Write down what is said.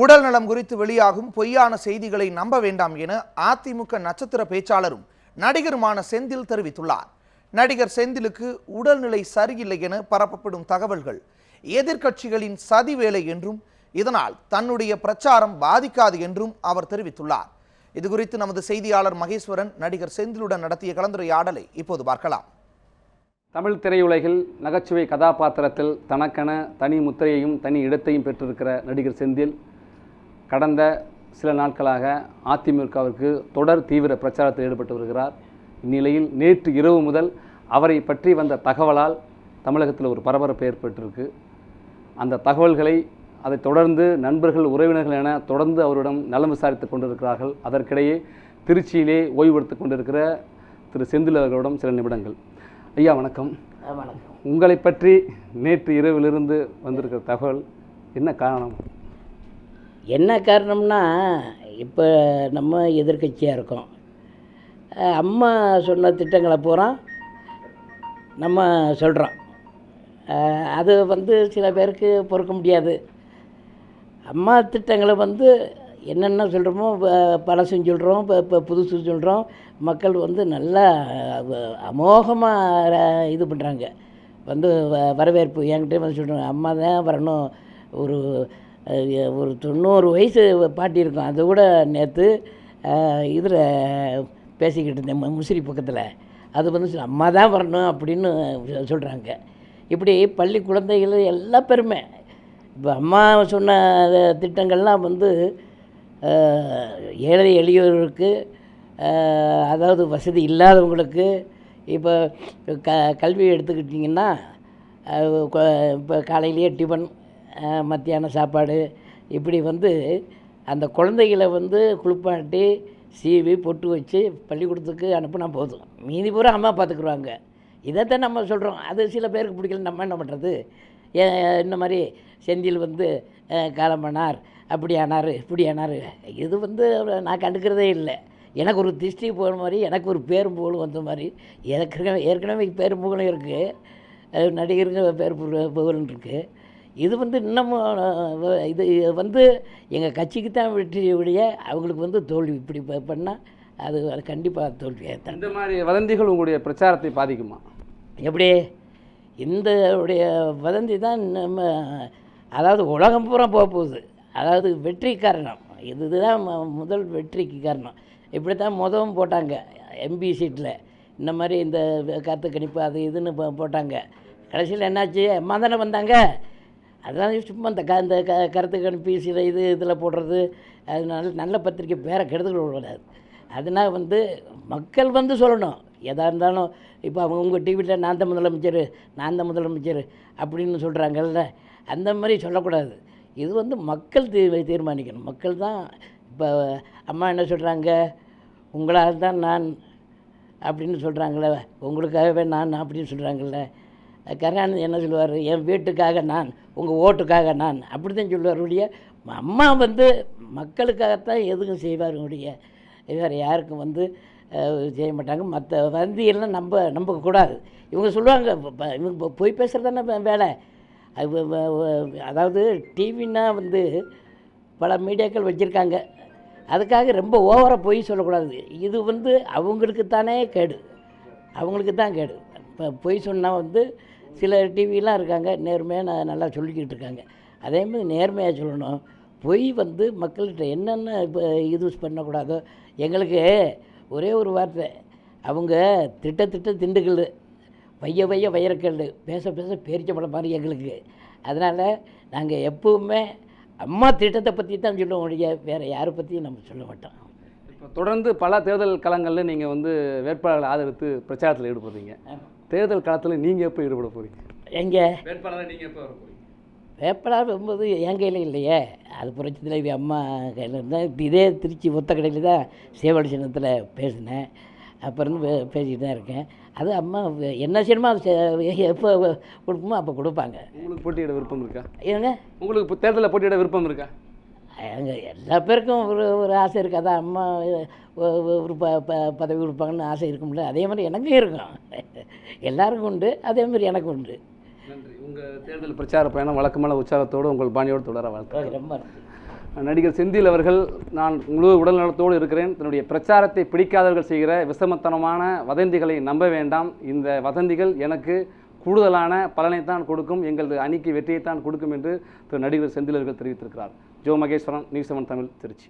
உடல் நலம் குறித்து வெளியாகும் பொய்யான செய்திகளை நம்ப வேண்டாம் என அதிமுக நட்சத்திர பேச்சாளரும் நடிகருமான செந்தில் தெரிவித்துள்ளார். நடிகர் செந்திலுக்கு உடல்நிலை சரியில்லை என பரப்பப்படும் தகவல்கள் எதிர்க்கட்சிகளின் சதி வேலை என்றும் இதனால் தன்னுடைய பிரச்சாரம் பாதிக்காது என்றும் அவர் தெரிவித்துள்ளார். இது குறித்து நமது செய்தியாளர் மகேஸ்வரன் நடிகர் செந்திலுடன் நடத்திய கலந்துரையாடலை இப்போது பார்க்கலாம். தமிழ் திரையுலகில் நகைச்சுவை கதாபாத்திரத்தில் தனக்கென தனி முத்திரையையும் தனி இடத்தையும் பெற்றிருக்கிற நடிகர் செந்தில் கடந்த சில நாட்களாக அதிமுகவிற்கு தொடர் தீவிர பிரச்சாரத்தில் ஈடுபட்டு வருகிறார். இந்நிலையில் நேற்று இரவு முதல் அவரை பற்றி வந்த தகவலால் தமிழகத்தில் ஒரு பரபரப்பு ஏற்பட்டிருக்கு. அந்த தகவல்களை அதைத் தொடர்ந்து நண்பர்கள் உறவினர்கள் என தொடர்ந்து அவரிடம் நலம் விசாரித்துக் கொண்டிருக்கிறார்கள். அதற்கிடையே திருச்சியிலே ஓய்வெடுத்துக் கொண்டிருக்கிற திரு செந்தில் அவர்களிடம் சில நிமிடங்கள். ஐயா வணக்கம். வணக்கம். உங்களை பற்றி நேற்று இரவிலிருந்து வந்திருக்கிற தகவல் என்ன காரணம்? என்ன காரணம்னா இப்போ நம்ம எதிர்க்கட்சியாக இருக்கோம். அம்மா சொன்ன திட்டங்களை பூரா நம்ம சொல்கிறோம் அது வந்து சில பேருக்கு பொறுக்க முடியாது. அம்மா திட்டங்களை வந்து என்னென்ன சொல்கிறோமோ பழசும் சொல்கிறோம் இப்போ இப்போ புதுசு சொல்கிறோம் மக்கள் வந்து நல்லா அமோகமாக இது பண்ணுறாங்க வந்து வ- வரவேற்பு என்கிட்ட வந்து சொல்கிறாங்க அம்மா தான் வரணும். ஒரு ஒரு தொண்ணூறு வயசு பாட்டி இருக்கும். அது கூட நேற்று இதில் பேசிக்கிட்டு இருந்தேன் முசிறி பக்கத்தில். அது வந்து அம்மா தான் வரணும் அப்படின்னு சொல்கிறாங்க இப்படி பள்ளி குழந்தைகள் எல்லா பெருமை. இப்போ அம்மா சொன்ன திட்டங்கள்லாம் வந்து ஏழை எளியோருக்கு அதாவது வசதி இல்லாதவங்களுக்கு இப்போ க கல்வி எடுத்துக்கிட்டிங்கன்னா இப்போ காலையிலேயே டிஃபன் மத்தியான சாப்பாடு. இப்படி வந்து அந்த குழந்தைகளை வந்து குளிப்பாட்டி சீவி பொட்டு வச்சு பள்ளிக்கூடத்துக்கு அனுப்புனா போதும். மீதி பூரா அம்மா பார்த்துக்குருவாங்க. இதைத்தான் நம்ம சொல்கிறோம் அது சில பேருக்கு பிடிக்கல. நம்ம என்ன பண்ணுறது இந்த மாதிரி செந்தில் வந்து அஹ், காலம் பண்ணார். அப்படி ஆனார் இப்படி ஆனார். இது வந்து நான் கண்டுக்கிறதே இல்லை. எனக்கு ஒரு திருஷ்டி போன மாதிரி எனக்கு ஒரு பேரும் புகழும் வந்த மாதிரி. ஏற்கனவே ஏற்கனவே பேரும் புகழும் இருக்குது நடிகருங்க பேர் புகழ் புகழும் இருக்குது இது வந்து இன்னமும் இது வந்து எங்கள் கட்சிக்கு தான் வெற்றி ஒழிய அவங்களுக்கு வந்து தோல்வி இப்படி பண்ணால் அது அது கண்டிப்பாக தோல்வியாக தான் இந்த மாதிரி வதந்திகள் உங்களுடைய பிரச்சாரத்தை பாதிக்குமா? எப்படி? இந்த உடைய வதந்தி தான் நம்ம அதாவது உலகம் பூரா போக போகுது. அதாவது வெற்றி காரணம். இதுதான் முதல் வெற்றிக்கு காரணம். இப்படி தான் முதவும் போட்டாங்க. எம்பி சீட்டில் இந்த மாதிரி இந்த கருத்து கணிப்பு அது இதுன்னு போட்டாங்க. கடைசியில் என்னாச்சு? அம்மா தானே வந்தாங்க. அதெல்லாம் சும்மா இந்த க இந்த க கருத்து கணிப்பு சில இது இதில் போடுறது. அதனால நல்ல பத்திரிக்கை வேற கெடுதல் கூடாது அதனால் வந்து மக்கள் வந்து சொல்லணும். எதாக இருந்தாலும் இப்போ அவங்க உங்கள் டிவியில் நான் தான் முதலமைச்சர் நான் தான் முதலமைச்சர் அப்படின்னு சொல்கிறாங்கல்ல அந்த மாதிரி சொல்லக்கூடாது. இது வந்து மக்கள் தீ தீர்மானிக்கணும். மக்கள் தான் இப்போ அம்மா என்ன சொல்கிறாங்க உங்களால் தான் நான் அப்படின்னு சொல்கிறாங்களே உங்களுக்காகவே நான் அப்படின்னு சொல்கிறாங்கல்ல கருணாநிதி என்ன சொல்லுவார்? என் வீட்டுக்காக நான் உங்கள் ஓட்டுக்காக நான். அப்படி தான் சொல்லுவார் ஒழிய அம்மா வந்து மக்களுக்காகத்தான் எதுவும் செய்வார் ஒழிய. வேறு யாருக்கும் வந்து செய்ய மாட்டாங்க. மற்ற வந்தியெல்லாம் நம்ப நம்பக்கூடாது. இவங்க சொல்லுவாங்க இவங்க போய் பொய் பேசுகிறது தானே வேலை. அது அதாவது டிவின்னா வந்து பல மீடியாக்கள் வச்சுருக்காங்க. அதுக்காக ரொம்ப ஓவராக பொய் சொல்லக்கூடாது. இது வந்து அவங்களுக்கு தானே கேடு. அவங்களுக்கு தான் கேடு. இப்போ பொய் சொன்னால் வந்து சில டிவிலாம் இருக்காங்க நேர்மையாக நான் நல்லா சொல்லிக்கிட்டு இருக்காங்க. அதே மாதிரி நேர்மையாக சொல்லணும். பொய் வந்து மக்கள்கிட்ட என்னென்ன இப்போ இது பண்ணக்கூடாதோ எங்களுக்கு ஒரே ஒரு வார்த்தை அவங்க திட்ட திட்ட திண்டுக்கல் வைய வைய வைரக்கல் பேச பேச பேரிச்சம்பழம் மாதிரி எங்களுக்கு. அதனால் நாங்கள் எப்பவுமே அம்மா திட்டத்தை பற்றி தான் சொல்லுவோம் ஒழிய வேறு யாரை பற்றியும் நம்ம சொல்ல மாட்டோம். இப்போ தொடர்ந்து பல தேர்தல் களங்களில் நீங்கள் வந்து வேட்பாளர்களை ஆதரித்து பிரச்சாரத்தில் ஈடுபடுறீங்க. தேர்தல் களத்தில் நீங்கள் எப்போ ஈடுபட போகிறீங்க எங்கே? வேட்பாளரை நீங்கள் எப்போ வர போகிறீங்க வேப்பலார் வரும்போது என் கையில் இல்லையே. அது புரட்சி தலைவி அம்மா கையில் இருந்தால் இப்போ இதே திருச்சி ஒத்த கடையில் தான் சேவடி சின்னத்தில் பேசினேன். அப்புறம் இருந்து பே- பேசிக்கிட்டு தான் இருக்கேன். அது அம்மா என்ன செய்யணுமோ அது எப்போ கொடுக்குமோ அப்போ கொடுப்பாங்க. உங்களுக்கு போட்டியிட விருப்பம் இருக்கா? ஏங்க உங்களுக்கு இப்போ தேர்தலில் போட்டியிட விருப்பம் இருக்கா? அங்கே எல்லா பேருக்கும் ஒரு ஒரு ஆசை இருக்குது அதான் அம்மா ஒரு ப ப- பதவி கொடுப்பாங்கன்னு ஆசை இருக்கும்ல. அதே மாதிரி எனக்கும் இருக்கும். எல்லாருக்கும் உண்டு. அதே மாதிரி எனக்கும் உண்டு. நன்றி. உங்கள் தேர்தல் பிரச்சார பயணம் வழக்கமான உற்சாகத்தோடு உங்கள் பாணியோடு தொடர வாழ்க்கை ரொம்ப நடிகர் செந்தில் அவர்கள் நான் முழு உடல் நலத்தோடு இருக்கிறேன். தன்னுடைய பிரச்சாரத்தை பிடிக்காதவர்கள் செய்கிற விஷமத்தனமான வதந்திகளை நம்ப வேண்டாம். இந்த வதந்திகள் எனக்கு கூடுதலான பலனைத்தான் கொடுக்கும் எங்களது அணிக்கு வெற்றியைத்தான் கொடுக்கும் என்று திரு நடிகர் செந்தில் அவர்கள் தெரிவித்திருக்கிறார். Jo Maheswaran news seven Tamil Trichy.